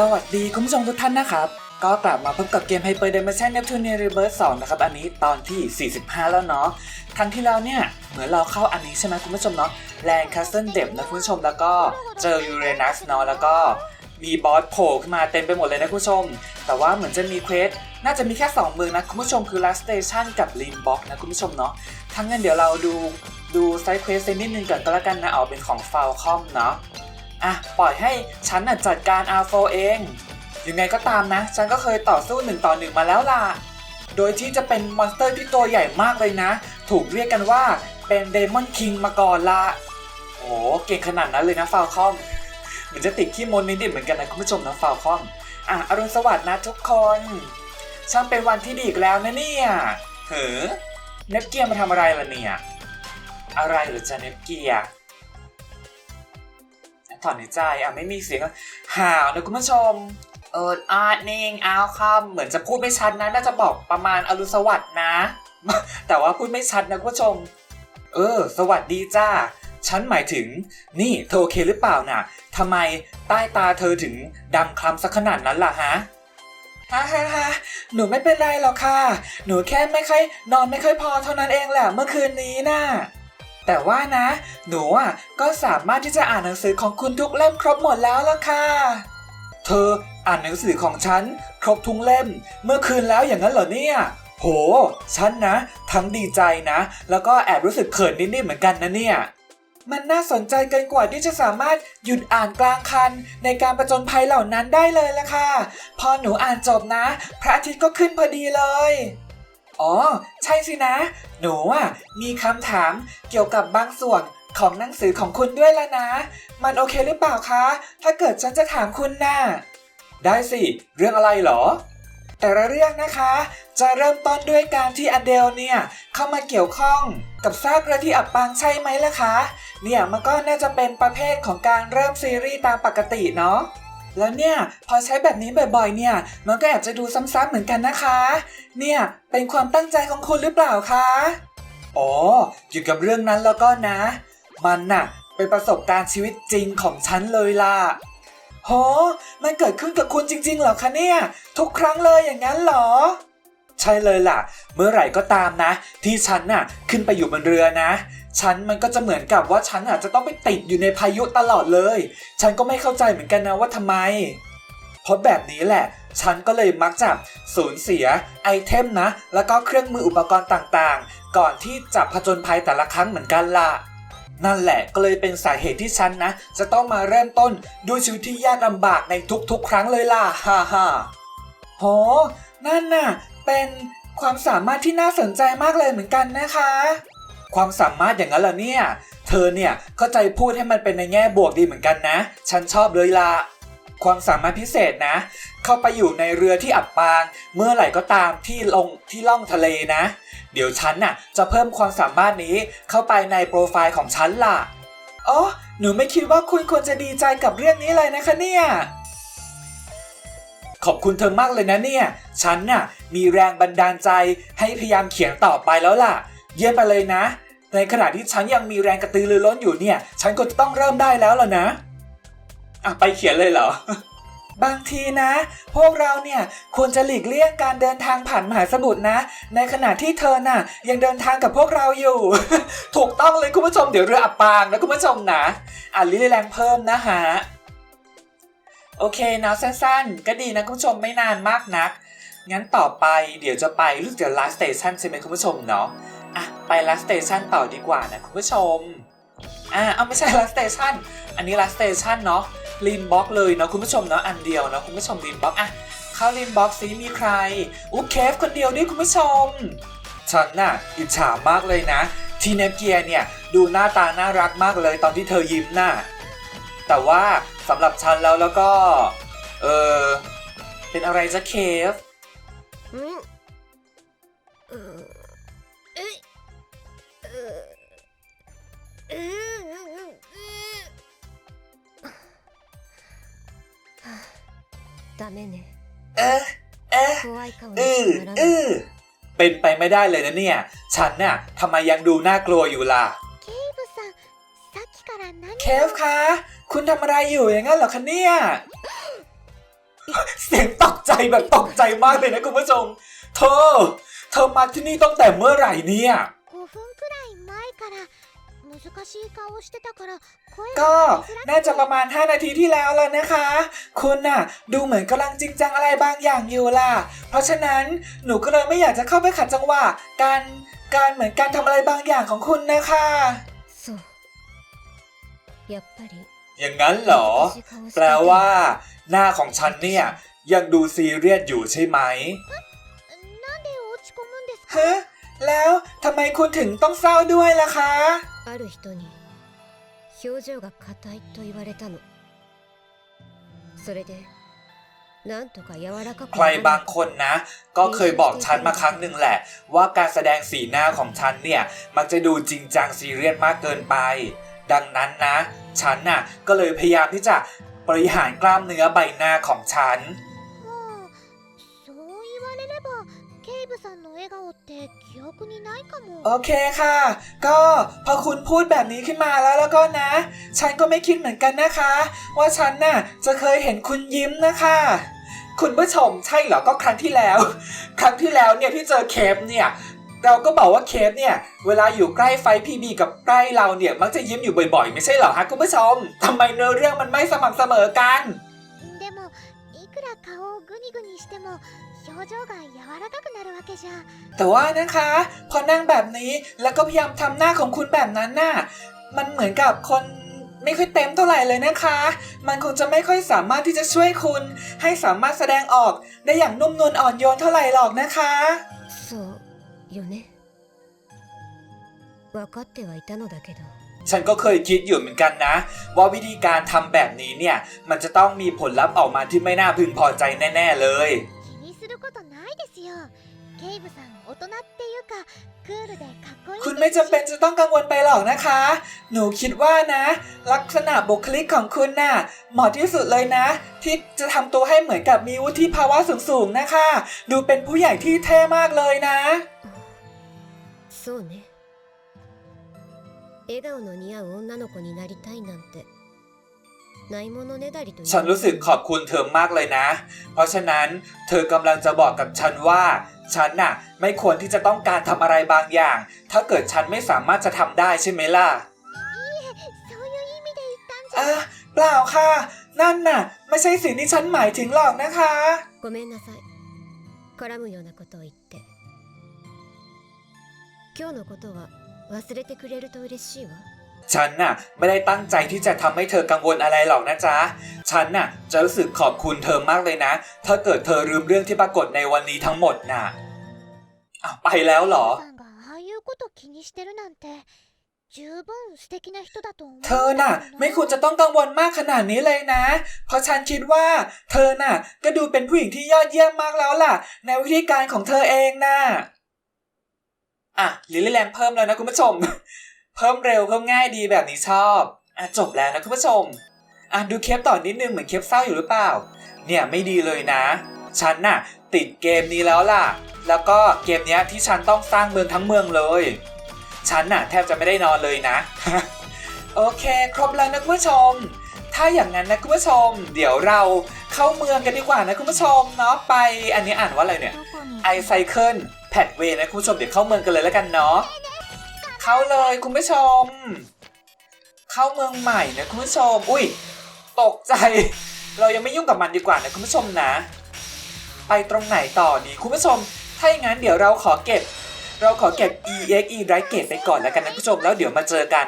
สวัสดีคุณผู้ชมทุกท่านนะครับ ก็กลับมาพบกับเกม Hyper Dimension Neptune Reverse 2นะครับ อันนี้ตอนที่ 45 แล้วเนาะครั้งที่แล้วเนี่ย เหมือนเราเข้าอันนี้ใช่ไหมคุณผู้ชมเนาะแลนคัสเซิลเดบนะคุณผู้ชมแล้วก็เจอยูเรนัสเนาะแล้วก็มีบอสโผล่ขึ้นมาเต็มไปหมดเลยนะคุณผู้ชม แต่ว่าเหมือนจะมีเควสน่าจะมีแค่ 2 เมืองนะคุณผู้ชมคือ Last Station กับ l i n b o x นะคุณผู้ชมเนาะทั้งนั้นเดี๋ยวเราดูดูไซด์เควสนิดนึงก่อนก็แล้วกันนะเอาเป็นของ Falcom เนาะ อะปล่อยให้ฉันน่ะจัดการ R4 เอง ยังไงก็ตามนะ ฉันก็เคยต่อสู้หนึ่งต่อหนึ่งมาแล้วล่ะ โดยที่จะเป็นมอนสเตอร์ที่ตัวใหญ่มากเลยนะ ถูกเรียกกันว่าเป็นเดมอนคิงมาก่อนละโอ้เก่งขนาดนั้นเลยนะฟาวคอมเหมือนจะติดขี้มนนิดๆเหมือนกันนะคุณผู้ชมนะฟาวคอมอะอรุณสวัสดิ์นะทุกคนช่างเป็นวันที่ดีอีกแล้วนะเนี่ยเฮ้อเนปเกียร์มาทำอะไรล่ะเนี่ย อะไรหรือจะเนปเกียร์ ถอนหายใจอะไม่มีเสียงห่าวนะคุณผู้ชมเอิดอาดนิ่งอ้าวคำเหมือนจะพูดไม่ชัดนะน่าจะบอกประมาณอรุสวัสดินะ แต่ว่าพูดไม่ชัดนะคุณผู้ชม เออ สวัสดีจ้าฉันหมายถึง นี่เธอโอเคหรือเปล่าน่ะทำไมใต้ตาเธอถึงดำคล้ำสักขนาดนั้นล่ะฮะฮ่าฮ่าฮ่าหนูไม่เป็นไรหรอกค่ะ หนูแค่ไม่ค่อยนอนไม่ค่อยพอเท่านั้นเองแหละเมื่อคืนนี้น่ะ แต่ว่านะ หนูอะก็สามารถที่จะอ่านหนังสือของคุณทุกเล่มครบหมดแล้วล่ะค่ะ เธออ่านหนังสือของฉัน ครบทุกเล่ม เมื่อคืนแล้วอย่างนั้นเหรอเนี่ย โห ฉันนะ ทั้งดีใจนะ แล้วก็แอบรู้สึกเขินนิดๆเหมือนกันนะเนี่ย มันน่าสนใจเกินกว่าที่จะสามารถหยุดอ่านกลางคัน ในการประจนภัยเหล่านั้นได้เลยละค่ะ พอหนูอ่านจบนะ พระอาทิตย์ก็ขึ้นพอดีเลย อ๋อ ใช่สินะ หนูอะมีคำถามเกี่ยวกับบางส่วนของหนังสือของคุณด้วยละนะ มันโอเคหรือเปล่าคะ ถ้าเกิดฉันจะถามคุณน่ะ ได้สิ เรื่องอะไรเหรอ แต่ละเรื่องนะคะ จะเริ่มต้นด้วยการที่อเดลเนี่ย เข้ามาเกี่ยวข้องกับซากเรือที่อับปางใช่ไหมล่ะคะ เนี่ยมันก็น่าจะเป็นประเภทของการเริ่มซีรีส์ตามปกติเนาะ แล้วเนี่ยพอใช้แบบนี้บ่อยๆ เนี่ย มันก็แอบจะดูซ้ำๆเหมือนกันนะคะ เนี่ยเป็นความตั้งใจของคุณหรือเปล่าคะอ๋อเกี่ยวกับเรื่องนั้นแล้วก็นะ มันน่ะ เป็นประสบการณ์ชีวิตจริงของฉันเลยล่ะโหมันเกิดขึ้นกับคุณจริงๆเหรอคะเนี่ย ทุกครั้งเลยอย่างนั้นเหรอ ใช่เลยล่ะ เมื่อไหร่ก็ตามนะ ที่ฉันน่ะขึ้นไปอยู่บนเรือนะ ฉันมันก็จะเหมือนกับว่าฉันอะจะต้องไปติดอยู่ในพายุตลอดเลย ฉันก็ไม่เข้าใจเหมือนกันนะว่าทำไม เพราะแบบนี้แหละ ฉันก็เลยมักจะสูญเสียไอเทมนะ แล้วก็เครื่องมืออุปกรณ์ต่างๆ ก่อนที่จะผจญภัยแต่ละครั้งเหมือนกันล่ะนั่นแหละก็เลยเป็นสาเหตุที่ฉันนะ จะต้องมาเริ่มต้นด้วยชีวิตที่ยากลำบากในทุกๆ ครั้งเลยล่ะฮ่าฮ่าโหนั่นน่ะ เป็นความสามารถที่น่าสนใจมากเลยเหมือนกันนะคะ ความสามารถอย่างนั้นเหรอเนี่ย เธอเนี่ยเข้าใจพูดให้มันเป็นในแง่บวกดีเหมือนกันนะ ฉันชอบเลยล่ะความสามารถพิเศษนะ เข้าไปอยู่ในเรือที่อับปาง เมื่อไหร่ก็ตามที่ลงที่ล่องทะเลนะ เดี๋ยวฉันน่ะจะเพิ่มความสามารถนี้เข้าไปในโปรไฟล์ของฉันล่ะอ๋อหนูไม่คิดว่าคุณควรจะดีใจกับเรื่องนี้เลยนะคะเนี่ย ขอบคุณเธอมากเลยนะเนี่ย ฉันน่ะมีแรงบันดาลใจให้พยายามเขียนต่อไปแล้วล่ะ เยี่ยมไปเลยนะ ในขณะที่ฉันยังมีแรงกระตือรือร้นอยู่เนี่ย ฉันก็จะต้องเริ่มได้แล้วล่ะนะ อะไปเขียนเลยเหรอ บางทีนะ พวกเราเนี่ยควรจะหลีกเลี่ยงการเดินทางผ่านมหาสมุทรนะ ในขณะที่เธอน่ะ ยังเดินทางกับพวกเราอยู่ ถูกต้องเลยคุณผู้ชมเดี๋ยวเรืออับปางนะคุณผู้ชมนะอ่านลิลแรงเพิ่มนะฮะ โอเคนะสั้นๆ ก็ดีนะคุณผู้ชมไม่นานมากนัก งั้นต่อไปเดี๋ยวจะไปรู้สึกจะ last station ใช่ไหมคุณผู้ชมเนาะอะไป last station ต่อดีกว่านะคุณผู้ชมอ่าเอาไม่ใช่ last station อันนี้ last station เนาะลีนบ็อกเลยเนาะคุณผู้ชมเนาะอันเดียวเนาะคุณผู้ชมลีนบ็อกอะเข้าลีนบ็อกซิมีใครอุ๊เคฟคนเดียวด้วยคุณผู้ชมฉันน่ะอิจฉามากเลยนะที่เนปเกียเนี่ยดูหน้าตาน่ารักมากเลยตอนที่เธอยิ้มน่ะแต่ว่า สำหรับฉันแล้วแล้วก็ เออเป็นอะไรจะเคฟ うんうんえいうんうんダメね เอ๊ะเอ๊ะ 怖い顔に อือ しかなら อื ない อเป็นไปไม่ได้เลยนะเนี่ย ฉันน่ะทำไมยังดูน่ากลัวอยู่ล่ะ ケイブさんさっきから何 เคฟคะ คุณทำอะไรอยู่อย่างนั้นเหรอคะเนี่ย เสียงตกใจแบบตกใจมากเลยนะคุณผู้ชม เธอ เธอมาที่นี่ตั้งแต่เมื่อไหร่เนี่ย 5分くらい前から難しい顔してたから声 ก็ が出づらくて น่าจะประมาณ 5 นาทีที่แล้วแล้วนะคะ คุณน่ะ ดูเหมือนกำลังจริงจังอะไรบางอย่างอยู่ล่ะ เพราะฉะนั้นหนูก็เลยไม่อยากจะเข้าไปขัดจังหวะการการเหมือนการทำอะไรบางอย่างของคุณนะคะ そうやっぱり อย่างนั้นเหรอ 難しい顔して แปลว่า หน้าของฉันเนี่ย ยังดูซีเรียสอยู่ใช่ไหม なんで落ち込むんですか ฮะ แล้วทำไมคุณถึงต้องเศร้าด้วยล่ะคะ ある人に表情が硬いと言われたのそれでなんとか柔らかく ใครบางคนนะ ก็เคยบอกฉันมาครั้งหนึ่งแหละ ว่าการแสดงสีหน้าของฉันเนี่ย มักจะดูจริงจังซีเรียสมากเกินไป ดังนั้นนะ ฉันน่ะก็เลยพยายามที่จะบริหารกล้ามเนื้อใบหน้าของฉันโอเคค่ะ ก็พอคุณพูดแบบนี้ขึ้นมาแล้วแล้วก็นะ ฉันก็ไม่คิดเหมือนกันนะคะ ว่าฉันน่ะจะเคยเห็นคุณยิ้มนะคะ คุณผู้ชมใช่เหรอก็ครั้งที่แล้ว ครั้งที่แล้วเนี่ยที่เจอเคปเนี่ย เราก็บอกว่าเคปเนี่ย เวลาอยู่ใกล้ไฟพีบีกับใกล้เราเนี่ยมักจะยิ้มอยู่บ่อยๆ ไม่ใช่เหรอฮะคุณผู้ชมทำไมเนื้อเรื่องมันไม่สม่ำเสมอกัน でもいくら顔をグニグニしても表情が柔らかくなるわけじゃ แต่ว่านะคะ พอนั่งแบบนี้แล้วก็พยายามทำหน้าของคุณแบบนั้นน่ะมันเหมือนกับคนไม่ค่อยเต็มเท่าไหร่เลยนะคะ มันคงจะไม่ค่อยสามารถที่จะช่วยคุณ ให้สามารถแสดงออกได้อย่างนุ่มนวลอ่อนโยนเท่าไหร่หรอกนะคะ そう よね分かってはいたのだけど ฉันก็เคยคิดอยู่เหมือนกันนะ ว่าวิธีการทำแบบนี้เนี่ย มันจะต้องมีผลลัพธ์ออกมาที่ไม่น่าพึงพอใจแน่ ๆ เลย 気にすることないですよケイブさん大人っていうかクールでかっこいい คุณไม่จำเป็นจะต้องกังวลไปหรอกนะคะ หนูคิดว่านะ ลักษณะบุคลิกของคุณน่ะ เหมาะที่สุดเลยนะ ที่จะทำตัวให้เหมือนกับมีวุฒิภาวะสูงๆนะคะ ดูเป็นผู้ใหญ่ที่เท่มากเลยนะ そうね笑顔の似合う女の子になりたいなんてないものねだりという ฉันรู้สึกขอบคุณเธอมากเลยนะ เพราะฉะนั้นเธอกำลังจะบอกกับฉันว่า ฉันน่ะ ไม่ควรที่จะต้องการทำอะไรบางอย่าง ถ้าเกิดฉันไม่สามารถจะทำได้ใช่ไหมล่ะ そういう意味で言ったんじゃ อ่ะเปล่าค่ะ นั่นน่ะ ไม่ใช่สิ่งที่ฉันหมายถึงหรอกนะคะ ごめんなさい絡むようなことを言って 今日のことは忘れてくれると嬉しいわฉันน่ะไม่ได้ตั้งใจที่จะทำให้เธอกังวลอะไรหรอกนะจ๊ะ ฉันน่ะจะรู้สึกขอบคุณเธอมากเลยนะ ถ้าเกิดเธอลืมเรื่องที่ปรากฏในวันนี้ทั้งหมดน่ะอาไปแล้วเหรอเธอน่ะ ไม่ควรจะต้องกังวลมากขนาดนี้เลยนะ เพราะฉันคิดว่า เธอน่ะ ก็ดูเป็นผู้หญิงที่ยอดเยี่ยมมากแล้วล่ะ ในวิธีการของเธอเองน่ะ อะลิลลี่แลมเพิ่มแล้วนะคุณผู้ชม เพิ่มเร็วเพิ่มง่ายดีแบบนี้ชอบอะจบแล้วนะคุณผู้ชมอะดูเคปต่อนิดนึงเหมือนเคปเศร้าอยู่หรือเปล่า เนี่ยไม่ดีเลยนะ ฉันน่ะติดเกมนี้แล้วล่ะ แล้วก็เกมนี้ที่ฉันต้องสร้างเมืองทั้งเมืองเลย ฉันน่ะแทบจะไม่ได้นอนเลยนะ โอเค ครบแล้วนะคุณผู้ชม ถ้าอย่างนั้นนะคุณผู้ชม เดี๋ยวเราเข้าเมืองกันดีกว่านะคุณผู้ชมเนาะไป อันนี้อ่านว่าอะไรเนี่ยไอไซเคิล พดเวย์นะคุณผู้ชมเดี๋ยวเข้าเมืองกันเลยแล้วกันเนาะเข้าเลยคุณผู้ชม เข้าเมืองใหม่นะคุณผู้ชม อุ้ยตกใจ เรายังไม่ยุ่งกับมันดีกว่านะคุณผู้ชมนะ ไปตรงไหนต่อดีคุณผู้ชม ถ้าอย่างนั้นเดี๋ยวเราขอเก็บ เราขอเก็บ EXE r i g h t Gate ไปก่อนแล้วกันนะคุณผู้ชมแล้วเดี๋ยวมาเจอกัน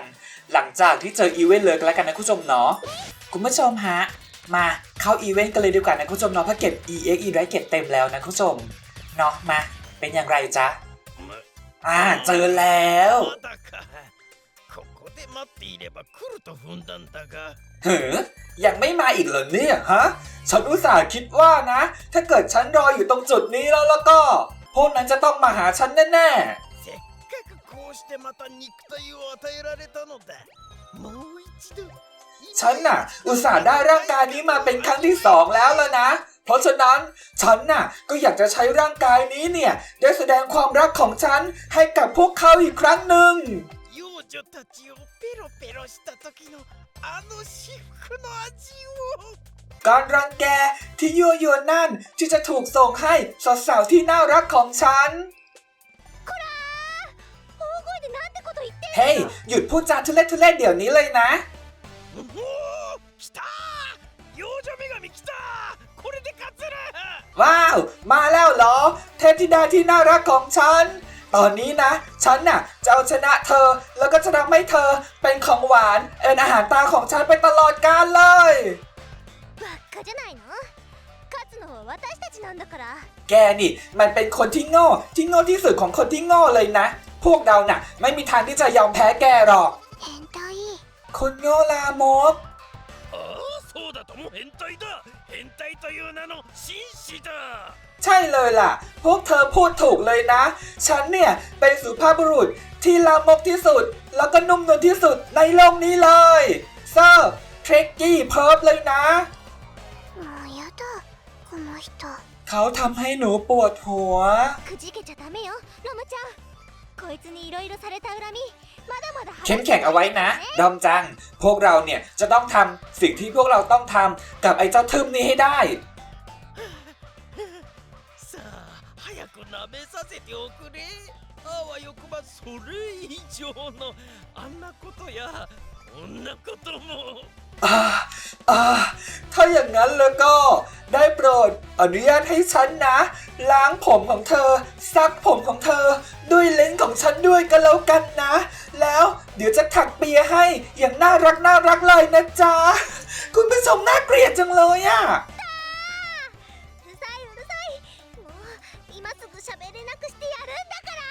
หลังจากที่เจออีเวนต์เลยกันแล้วกันนะคุณผู้ชมเนาะคุณผู้ชมฮะมาเข้าอีเวนต์กันเลยดีกว่านะคุณผู้ชมเนาะเพราะเก็บ EXE r i g h t Gate เต็มแล้วนะคุณผู้ชมเนาะมา เป็นอย่างไรจ๊ะ อ่า เจอแล้ว เฮ้อยังไม่มาอีกเหรอเนี่ยฮะ ฉันอุตส่าห์คิดว่านะ ถ้าเกิดฉันรออยู่ตรงจุดนี้แล้วแล้วก็ พวกนั้นจะต้องมาหาฉันแน่ๆฉันน่ะ อุตส่าห์ได้ร่างกายนี้มาเป็นครั้งที่สองแล้วแล้วนะ เพราะฉะนั้นฉันน่ะ ก็อยากจะใช้ร่างกายนี้เนี่ย ได้แสดงความรักของฉันให้กับพวกเขาอีกครั้งหนึ่ง 幼女たちをペロペロした時のあの至福の味を การรังแก ที่ยั่วยวนนั่นที่จะถูกส่งให้สาวๆที่น่ารักของฉัน 大声でなんてこと言ってんの เฮ้ย หยุดพูดจาทุเล่ทุเล่เดี๋ยวนี้เลยนะ おお来た幼女女神来たこれで勝つる ว้าว มาแล้วเหรอ เทพธิดาที่น่ารักของฉัน ตอนนี้นะ ฉันน่ะจะเอาชนะเธอ แล้วก็จะทำให้เธอเป็นของหวาน เอ็นอาหารตาของฉันไปตลอดกาลเลย ばっかじゃないの勝つのは私たちなんだから แกนี่ มันเป็นคนที่โง่ ที่โง่ที่สุดของคนที่โง่เลยนะ พวกเราน่ะ ไม่มีทางที่จะยอมแพ้แกหรอก 変態 คนโง่ลามก ああそうだとも変態だ変態 という名の紳士だ ใช่เลยล่ะ พวกเธอพูดถูกเลยนะ ฉันเนี่ยเป็นสุภาพบุรุษที่ลามกที่สุด แล้วก็นุ่มนวลที่สุดในโลกนี้เลยเซอร์เทรกกี้เพิร์ฟเลยนะ もうやだこの人 เขาทำให้หนูปวดหัว くじけちゃダメよロムちゃんこいつにいろいろされた恨みまだまだ เข้มแข็งเอาไว้นะ ดอมจัง พวกเราเนี่ยจะต้องทำสิ่งที่พวกเราต้องทำกับไอ้เจ้าทึมนี้ให้ได้ さあ早く舐めさせておくれあわよくばそれ以上のあんなことやこんなことも อ่าอ่าถ้าอย่างนั้นแล้วก็ได้โปรดอนุญาตให้ฉันนะ ล้างผมของเธอ ซักผมของเธอ ด้วยเลนส์ของฉันด้วยก็แล้วกันนะ แล้วเดี๋ยวจะถักเปียให้อย่างน่ารักน่ารักเลยนะจ๊ะ คุณผู้ชมน่าเกลียดจังเลยอะ うるさいうるさいもう今すぐ喋れなくしてやるんだから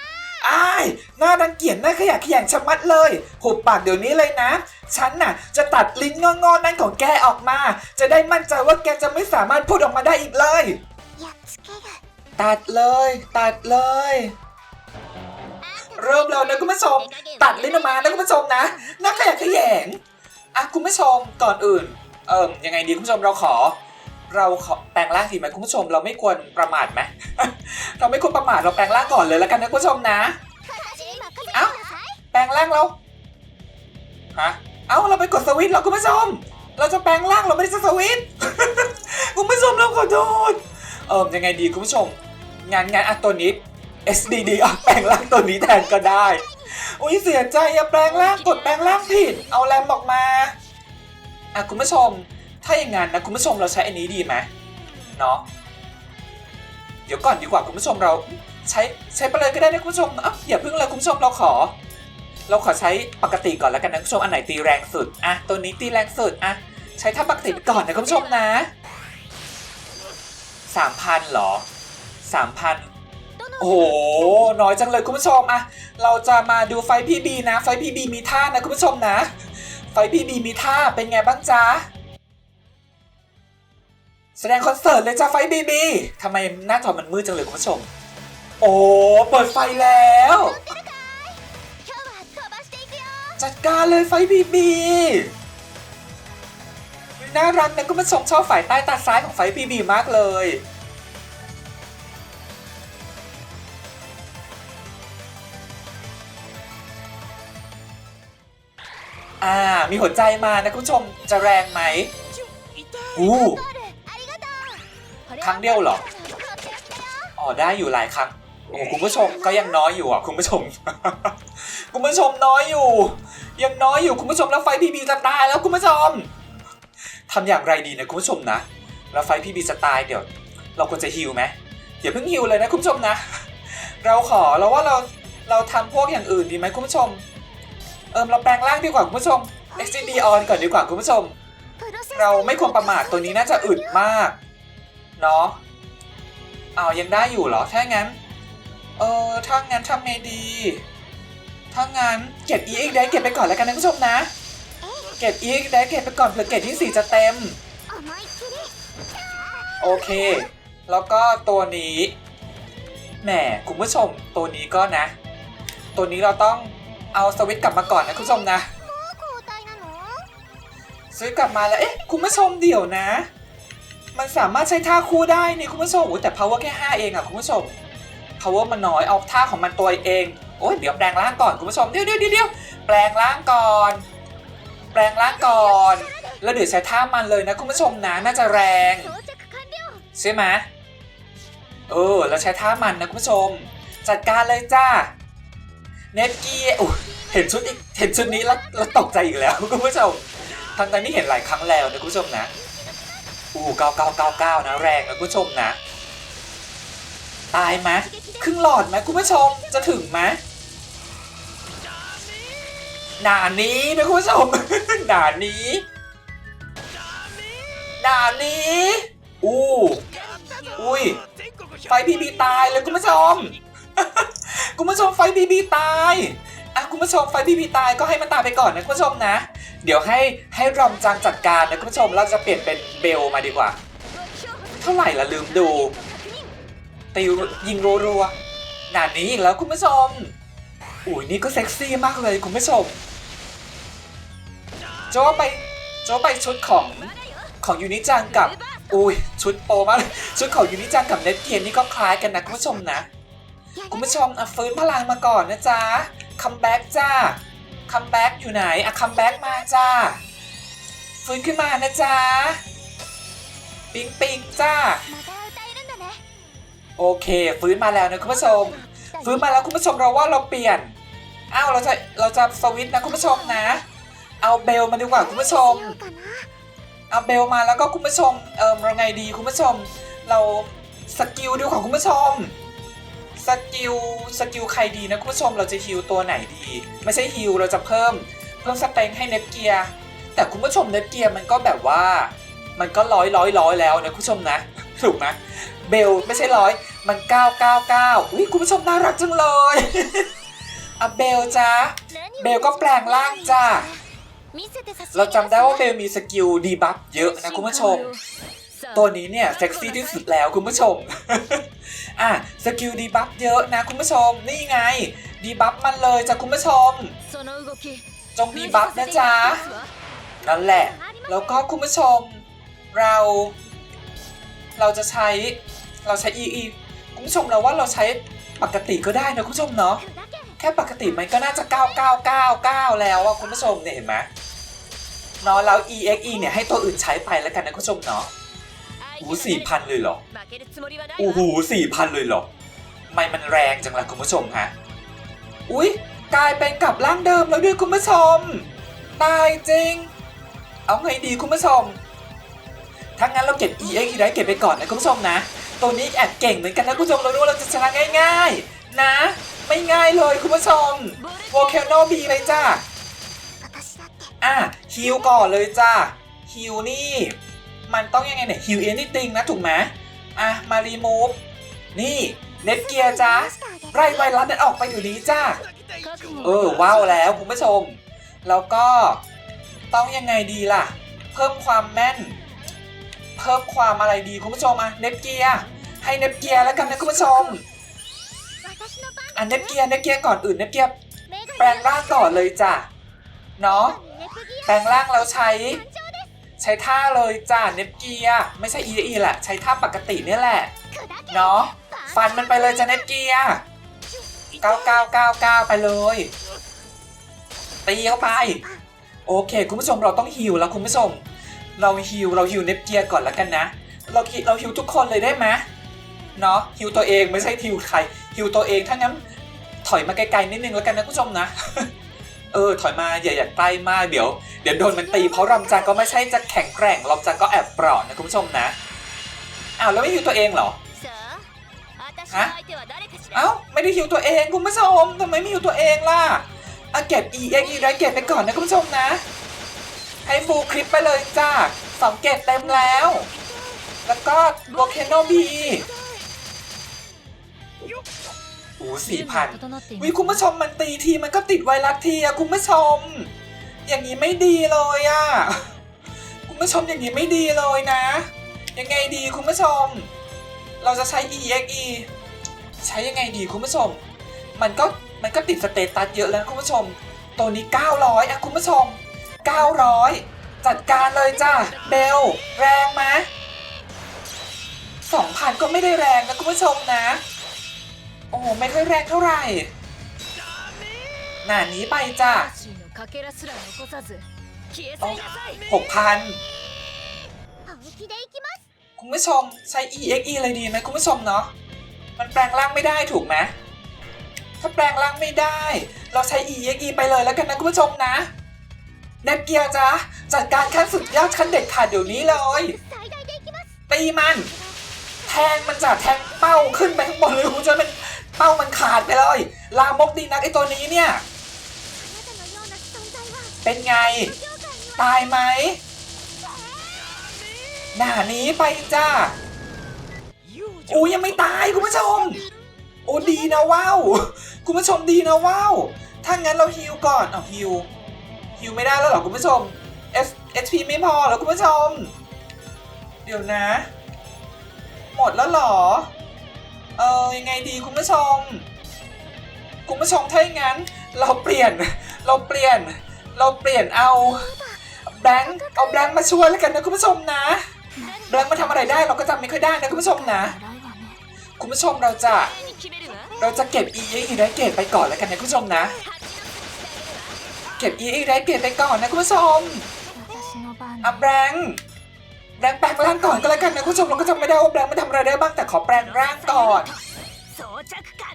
อ้ายหน้าดังเกียจหน้าขยะแขยงชะมัดเลยหุบปากเดี๋ยวนี้เลยนะ ฉันน่ะ จะตัดลิ้นงอๆนั้นของแกออกมา จะได้มั่นใจว่าแกจะไม่สามารถพูดออกมาได้อีกเลย ตัดเลย ตัดเลย เริ่มแล้วนะคุณผู้ชม ตัดลิ้นออกมานะคุณผู้ชมนะนักขยะขยงอะคุณผู้ชมก่อนอื่น เอ่มยังไงดีคุณผู้ชมเราขอ เราขอแปลงร่างสิไหมคุณผู้ชม เราไม่ควรประมาทไหมเราไม่ควรประมาทเราแปลงร่างก่อนเลยแล้วกันนะคุณผู้ชมนะ เอ้าแปลงร่างเราฮะ เอ้าเราไปกดสวิตช์เรอคุณผู้ชม เราจะแปลงร่างเราไม่ได้จะสวิตช์ คุณผู้ชมเราขอโทษเอิมยังไงดีคุณผู้ชม งานงานอะตัวนี้ SDD อะแปลงร่างตัวนี้แทนก็ได้อุ้ยเสียใจอะแปลงร่างกดแปลงร่างผิด เอาแรมออกมาอะคุณผู้ชม ถ้าอย่างงั้นนะคุณผู้ชมเราใช้อันนี้ดีไหมเนาะเดี๋ยวก่อนดีกว่าคุณผู้ชมเราใช้ใช้ไปเลยก็ได้นะคุณผู้ชมอะอย่าเพิ่งเลยคุณผู้ชมเราขอ เราขอใช้ปกติก่อนแล้วกันนะคุณผู้ชมอันไหนตีแรงสุดอะตัวนี้ตีแรงสุดอะใช้ท่าปกติก่อนนะคุณผู้ชมนะสามพันหรอสามพันโอ้โหน้อยจังเลยคุณผู้ชมอะเราจะมาดูไฟพีบีนะ ไฟพีบีมีท่านะคุณผู้ชมนะ ไฟพีบีมีท่าเป็นไงบ้างจ๊ะแสดงคอนเสิร์ตเลยจ้าไฟบีบีทำไมหน้าจอมันมืดจังเลยคุณผู้ชม โอ้เปิดไฟแล้ว จัดการเลยไฟบีบีน่ารักนะก็มันทรงชอบฝ่ายใต้ตาซ้ายของไฟบีบีมากเลยอ่า มีหัวใจมานะคุณผู้ชมจะแรงไหมอู้ครั้งเดียวหรอ อ๋อ ได้อยู่หลายครั้ง โอ้คุณผู้ชมก็ยังน้อยอยู่อะ คุณผู้ชม คุณผู้ชมน้อยอยู่ ยังน้อยอยู่คุณผู้ชมแล้วไฟพีบีจะตายแล้วคุณผู้ชมทำอย่างไรดีนะคุณผู้ชมนะ แล้วไฟพี่บีจะตายเดี๋ยว เราควรจะฮิวไหมอย่าเพิ่งฮิวเลยนะคุณผู้ชมนะ เราขอเราว่าเราเราทำพวกอย่างอื่นดีไหมคุณผู้ชม เอิมเราแปลงร่างดีกว่าคุณผู้ชมเอ็กซ์ d on ก่อนดีกว่าคุณผู้ชม เราไม่ควรประมาทตัวนี้น่าจะอึดมากเนาะเอายังได้อยู่เหรอถ้างั้น เออถ้างั้นทำไงดี ถ้างั้นเกรดอีกได้เกรดไปก่อนแล้วกันนะคุผู้ชมนะ เกรดอีกได้เกรดไปก่อนเผื่อเกรดที่สี่จะเต็ม โอเค แล้วก็ตัวนี้ แหมคุณผู้ชมตัวนี้ก็นะ ตัวนี้เราต้องเอาสวิตช์กลับมาก่อนนะคุณผู้ชมนะสวิตช์กลับมาแล้ว เอ๊ะคุณผู้ชมเดี๋ยวนะ มันสามารถใช้ท่าคู่ได้นี่คุณผู้ชมแต่ power แค่ 5 เองอะคุณผู้ชม power มันน้อยเอาท่าของมันตัวเอง โอ้ยเดี๋ยวแปลงร่างก่อนคุณผู้ชมเดี๋ยวเดี๋ยวเดี๋ยวแปลงร่างก่อน แปลงร่างก่อน แล้วเดี๋ยวใช้ท่ามันเลยนะคุณผู้ชมนะน่าจะแรง ใช่ไหมเออแล้วใช้ท่ามันนะคุณผู้ชม จัดการเลยจ้าเน็ตกี้เห็นชุดอีกเห็นชุดนี้แล้วแล้วตกใจอีกแล้วคุณผู้ชมทั้งๆนี่เห็นหลายครั้งแล้วนะคุณผู้ชมนะอู้เก้าเก้าเก้าเก้านะแรงนะคุณผู้ชมนะ ตายไหมครึ่งหลอดไหมคุณผู้ชมจะถึงไหม หนานี้นะคุณผู้ชมหนานี้หนานี้ อู้อุ้ย ไฟพีบีตายเลยคุณผู้ชม คุณผู้ชมไฟพีบีตายอะคุณผู้ชมไฟพีบีตายก็ให้มันตายไปก่อนนะคุณผู้ชมนะ เดี๋ยวให้ให้รอมจังจัดการนะคุณผู้ชมเราจะเปลี่ยนเป็นเบลมาดีกว่า เท่าไหร่ละลืมดูตียิงรัวๆหนานี้อีกแล้วคุณผู้ชมอุ้ยนี่ก็เซ็กซี่มากเลยคุณผู้ชม โจไปโจ้ไปชุดของของยูนิจังกับอุ้ยชุดโปมากชุดของยูนิจังกับเน็ตเกีนนี่ก็คล้ายกันนะคุณผู้ชมนะ คุณผู้ชมฟื้นพลังมาก่อนนะจ๊ะคัมแบ็กจ้าคัมแบ็กอยู่ไหนอะคัมแบ็กมาจ้าฟื้นขึ้นมานะจ๊ะปิงปิงจ้าโอเค ฟื้นมาแล้วนะคุณผู้ชม ฟื้นมาแล้วคุณผู้ชมเราว่าเราเปลี่ยนอ้าวเราจะเราจะสวิตนะคุณผู้ชมนะ เอาเบลมาดีกว่าคุณผู้ชม เอาเบลมาแล้วก็คุณผู้ชม เออเราไงดีคุณผู้ชม เราสกิลดูของคุณผู้ชม สกิล สกิลใครดีนะคุณผู้ชม เราจะฮิลตัวไหนดี ไม่ใช่ฮิลเราจะเพิ่ม เพิ่มสเต็งให้เนปเกียร์ แต่คุณผู้ชมเนปเกียร์มันก็แบบว่า มันก็ร้อยร้อยร้อยแล้วนะคุณผู้ชมนะ ถูกไหมเบลไม่ใช่ร้อย มันเก้าเก้าเก้าอุ้ยคุณผู้ชมน่ารักจังเลยอะเบลจ้าเบลก็แปลงร่างจ้า เราจำได้ว่าเบลมีสกิลดีบัฟเยอะนะคุณผู้ชม ตัวนี้เนี่ยเซ็กซี่ที่สุดแล้วคุณผู้ชม อะสกิลดีบัฟเยอะนะคุณผู้ชม นี่ไง ดีบัฟมันเลยจ้ะคุณผู้ชม จงดีบัฟนะจ๊ะ นั่นแหละ แล้วก็คุณผู้ชม เรา เราจะใช้ เราใช้ EE คุณผู้ชมเราว่าเราใช้ปกติก็ได้นะคุณผู้ชมเนาะ แค่ปกติมันก็น่าจะ 9999 แล้วอะคุณผู้ชมเนี่ยเห็นไหมเนาะแล้ว EXE เนี่ยให้ตัวอื่นใช้ไปแล้วกันนะคุณผู้ชมเนาะหูสี่พันเลยเหรอโอ้โหสี่พันเลยเหรอไม่มันแรงจังล่ะคุณผู้ชมฮะอุ๊ยกลายเป็นกลับร่างเดิมแล้วด้วยคุณผู้ชมตายจริง เอาไงดีคุณผู้ชมถ้างั้นเราเก็บ exe ได้เก็บไปก่อนนะคุณผู้ชมนะ ตัวนี้แอบเก่งเหมือนกันนะคุณผู้ชมเราดูเราจะชนะง่าย ๆ นะ ไม่ง่ายเลยคุณผู้ชมโวเคโนบีเลยจ้าอะฮิวก่อนเลยจ้าฮิวนี่ มันต้องยังไงเนี่ยฮิวเอนที่ติงนะถูกไหมอะมารีมูฟนี่เน็ตเกียร์จ้าไรไวรัสนั้ออกไปอยู่นี้จ้าเออว้าวแล้วคุณผู้ชม แล้วก็ต้องยังไงดีล่ะ เพิ่มความแม่น เพิ่มความอะไรดีคุณผู้ชมอะเน็ตเกียร์ให้เน็ตเกียร์แล้วกันนะคุณผู้ชม อันเนปเกียเนปเกียร์ก่อนอื่นเนปเกียร์แปลงร่างก่อนเลยจ้ะเนาะแปลงร่างแล้วใช้ ใช้ท่าเลยจ้ะเนปเกียร์ไม่ใช่อีอีแหละใช้ท่าปกตินี่แหละเนาะฟันมันไปเลยจ้ะเนปเกียเก้าเก้าวก้าเก้าไปเลยตีเข้าไป โอเค คุณผู้ชมเราต้องฮิวแล้วคุณผู้ชม เราฮิวเราฮิวเนปเกียร์ก่อนแล้วกันนะ เราเราฮิวทุกคนเลยได้ไหมเนาะฮิวตัวเองไม่ใช่ฮิวใครฮิวตัวเองถ้างั้น ถอยมาไกลๆนิดนึงแล้วกันนะคุณผู้ชมนะ เออ ถอยมาอย่าอย่าใกล้มากเดี๋ยวเดี๋ยวโดนมันตีเพราะรำจังก็ไม่ใช่จะแข็งแกร่งรำจังก็แอบเปราะนะคุณผู้ชมนะอ้าวแล้วไม่ฮิวตัวเองเหรอฮะเอ้าไม่ได้ฮิวตัวเองคุณผู้ชมทำไมไม่ฮิวตัวเองล่ะอาเก็บ e x e ได้เก็บไปก่อนนะคุณผู้ชมนะ ให้ฟูคลิปไปเลยจ้าสองเกตเต็มแล้ว แล้วก็โวลเคนโนบี โอ้สี่พันวิคุณผู้ชมมันตีทีมันก็ติดไวรัสทีอะคุณผู้ชม อย่างนี้ไม่ดีเลยอะคุณผู้ชมอย่างนี้ไม่ดีเลยนะ ยังไงดีคุณผู้ชม เราจะใช้ exe ใช้ยังไงดีคุณผู้ชม มันก็มันก็ติดสเตตัสเยอะแล้วคุณผู้ชม ตัวนี้ 900อะคุณผู้ชม 900 จัดการเลยจ้าเบลแรงไหม2,000 ก็ไม่ได้แรงนะคุณผู้ชมนะ โอ้ไม่ค่อยแรงเท่าไหร่หน้านี้ไปจ้ะหกพันคุณผู้ชมใช้ EXE เลยดีไหมคุณผู้ชมเนาะมันแปลงร่างไม่ได้ถูกไหมถ้าแปลงร่างไม่ได้ เราใช้ EXE ไปเลยแล้วกันนะคุณผู้ชมนะเนปเกียร์จ้าจัดการขั้นสุดยอดขั้นเด็ดขาดเดี๋ยวนี้เลยตีมัน แทงมันจะแทงเป้าขึ้นไปข้างบนเลยคุณจะเมัน เป้ามันขาดไปเลย ลามกดีนักไอตัวนี้เนี่ย เป็นไง ตายไหม หน้านี้ไปจ้าอูยังไม่ตายคุณผู้ชม โอ้ดีนะว้าว คุณผู้ชมดีนะว้าว ถ้างั้นเราฮิวก่อนเอาฮิวฮิวไม่ได้แล้วหรอคุณผู้ชม S HP ไม่พอเหรอคุณผู้ชม เดี๋ยวนะ หมดแล้วหรอ เออยังไงดีคุณผู้ชม คุณผู้ชมถ้าอย่างนั้น เราเปลี่ยน เราเปลี่ยน เราเปลี่ยนเอาแบงค์เอาแบงค์มาช่วยแล้วกันนะคุณผู้ชมนะแบงค์มาทำอะไรได้เราก็จำไม่ค่อยได้นะคุณผู้ชมนะ คุณผู้ชมเราจะ เราจะเก็บ e x ได้เกตไปก่อนแล้วกันนะคุณผู้ชมนะ เก็บ e x ได้เกตไปก่อนนะคุณผู้ชมอัพแบงค์ แบงไปร่างก่อนก็แล้วกันนะคุณผู้ชมเราก็จำไม่ได้ว่าแบงค์มันทำอะไรได้บ้างแต่ขอแปลงร่างก่อน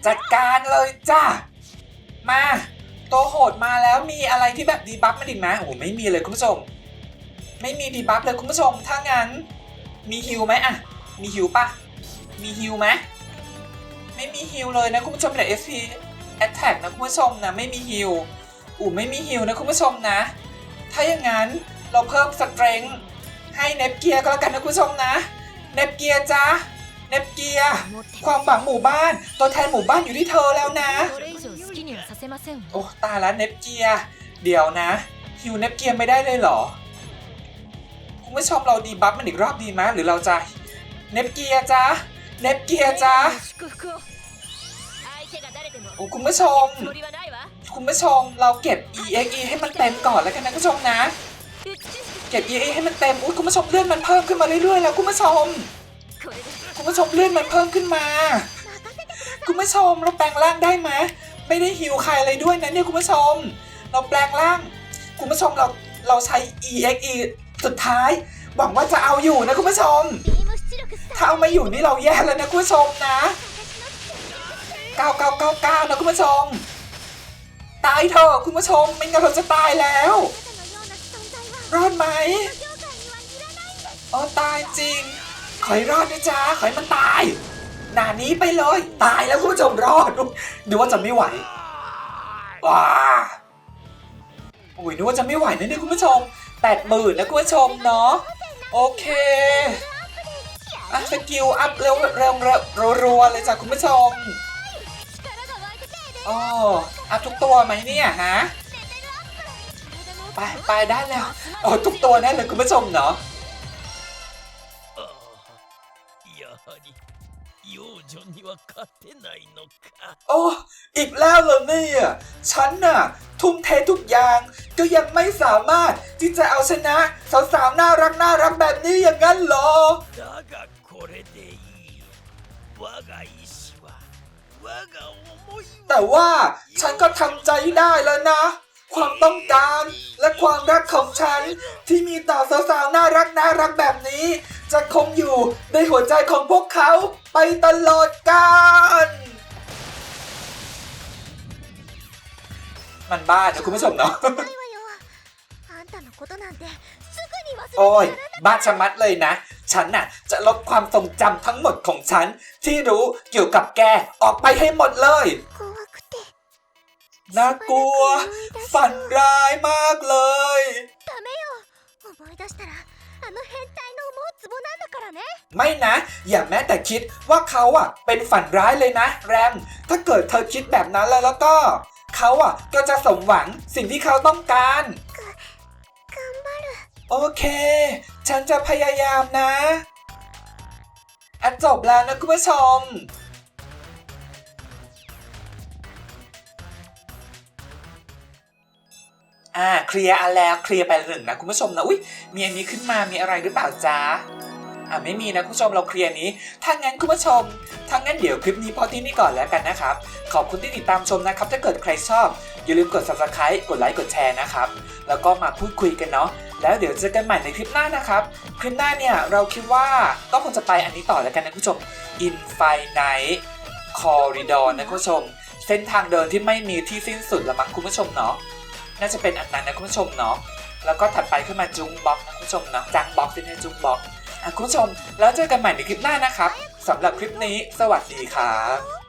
จัดการเลยจ้ามาตัวโหดมาแล้วมีอะไรที่แบบดีบัฟมัดิมกไหมโอ้ไม่มีเลยคุณผู้ชม ไม่มีดีบัฟเลยคุณผู้ชม ถ้างั้น มีฮิวไหมอะมีฮิวปะมีฮิวไหมไม่มีฮิวเลยนะคุณผู้ชมเดี๋ยฟซีแอตแทกนะคุณผู้ชมนะไม่มีฮิวอู๋ไม่มีฮิวนะคุณผู้ชมนะ ถ้าอย่างนั้นเราเพิ่มสเตรนจ์ ให้เนปเกียร์ก็แล้วกันนะคุณผู้ชมนะเนปเกียร์จ้าเนปเกียร์ความหวังหมู่บ้าน ตัวแทนหมู่บ้านอยู่ที่เธอแล้วนะ โอ้ตายแล้วเนปเกียร์เดี๋ยวนะฮิวเนปเกียร์ไม่ได้เลยเหรอ คุณผู้ชมเราดีบัฟมันอีกรอบดีไหมหรือเราจะเนปเกียร์จ้าเนปเกียร์จ้าโอ้คุณผู้ชม คุณผู้ชมเราเก็บ EXE ให้มันเต็มก่อนแล้วกันนะคุณผู้ชมนะ เก็บ EA ให้มันเต็มอุ้ยคุณผู้ชมเลื่อนมันเพิ่มขึ้นมาเรื่อยๆแล้วคุณผู้ชมคุณผู้ชมเลื่อนมันเพิ่มขึ้นมา คุณผู้ชมเราแปลงร่างได้ไหมไม่ได้หิวใครอะไรด้วยนะเนี่ยคุณผู้ชม เราแปลงร่าง คุณผู้ชมเราเราใช้ EXE สุดท้ายหวังว่าจะเอาอยู่นะคุณผู้ชม ถ้าเอาไม่อยู่นี่เราแย่แล้วนะคุณผู้ชมนะ 9999 นะคุณผู้ชม ตายเถอะคุณผู้ชมม่นกานเราจะตายแล้ว รอดไหมโอ้ตายจริง ขอยรอดนะจ๊ะขอยมันตาย หนานี้ไปเลย ตายแล้วคุณผู้ชมรอดดูดูว่าจะไม่ไหวว้าโอ้ยดูว่าจะไม่ไหวนะนี่ยคุณผู้ชมแปดหมื่นนะคุณผู้ชมเนาะโอเคอะสกิลอัพเร็วเร็วเร็วรัวเลยจ้ะคุณผู้ชมอ๋ออัพทุกตัวไหมเนี่ยฮะ ไปไปได้แล้วโอ้ทุกตัวแน่เลยคุณผู้ชมเนาะโอ้อีกแล้วเหรอเนี่ยฉันน่ะ ทุ่มเททุกอย่างก็ยังไม่สามารถที่จะเอาชนะสาวๆน่ารักน่ารักแบบนี้อย่างนั้นหรอแต่ว่าฉันก็ทำใจได้แล้วนะ ความต้องการ และความรักของฉัน ที่มีต่อสาวๆน่ารักน่ารักแบบนี้ จะคงอยู่ในหัวใจของพวกเขาไปตลอดกาลมันบ้านะคุณผู้ชมเนาะโอ้ยบ้าชะมัดเลยนะ ฉันน่ะ จะลบความทรงจำทั้งหมดของฉัน ที่รู้เกี่ยวกับแกออกไปให้หมดเลย น่ากลัว ฝันร้ายมากเลยไม่นะ อย่าแม้แต่คิดว่าเขาอะ เป็นฝันร้ายเลยนะ แรม ถ้าเกิดเธอคิดแบบนั้นแล้วแล้วก็ เขาอะ ก็จะสมหวังสิ่งที่เขาต้องการโอเค ฉันจะพยายามนะ อันจบแล้วนะคุณผู้ชม อ่าเคลียร์อันแล้วเคลียร์ไปหนึ่งนะคุณผู้ชมนะอุ้ยมีอันนี้ขึ้นมามีอะไรหรือเปล่าจ๊ะอะไม่มีนะคุณผู้ชมเราเคลียร์นี้ถ้างั้นคุณผู้ชมถ้างั้นเดี๋ยวคลิปนี้พอที่นี่ก่อนแล้วกันนะครับ ขอบคุณที่ติดตามชมนะครับ ถ้าเกิดใครชอบ อย่าลืมกด subscribe กดไลค์กดแชร์นะครับ แล้วก็มาพูดคุยกันเนาะแล้วเดี๋ยวเจอกันใหม่ในคลิปหน้านะครับ คลิปหน้าเนี่ยเราคิดว่าก็คงจะไปอันนี้ต่อแล้วกันนะคุณผู้ชม Infinite Corridor นะคุณผู้ชม เส้นทางเดินที่ไม่มีที่สิ้นสุดละมั้งคุณผู้ชมเนาะ น่าจะเป็นอันนั้นนะคุณผู้ชมเนาะแล้วก็ถัดไปขึ้นมาจุงบ็อกนะคุณผู้ชมเนาะจังบ็อกที่นี่จุงบ็อกอะคุณผู้ชม แล้วเจอกันใหม่ในคลิปหน้านะครับสำหรับคลิปนี้ สวัสดีครับ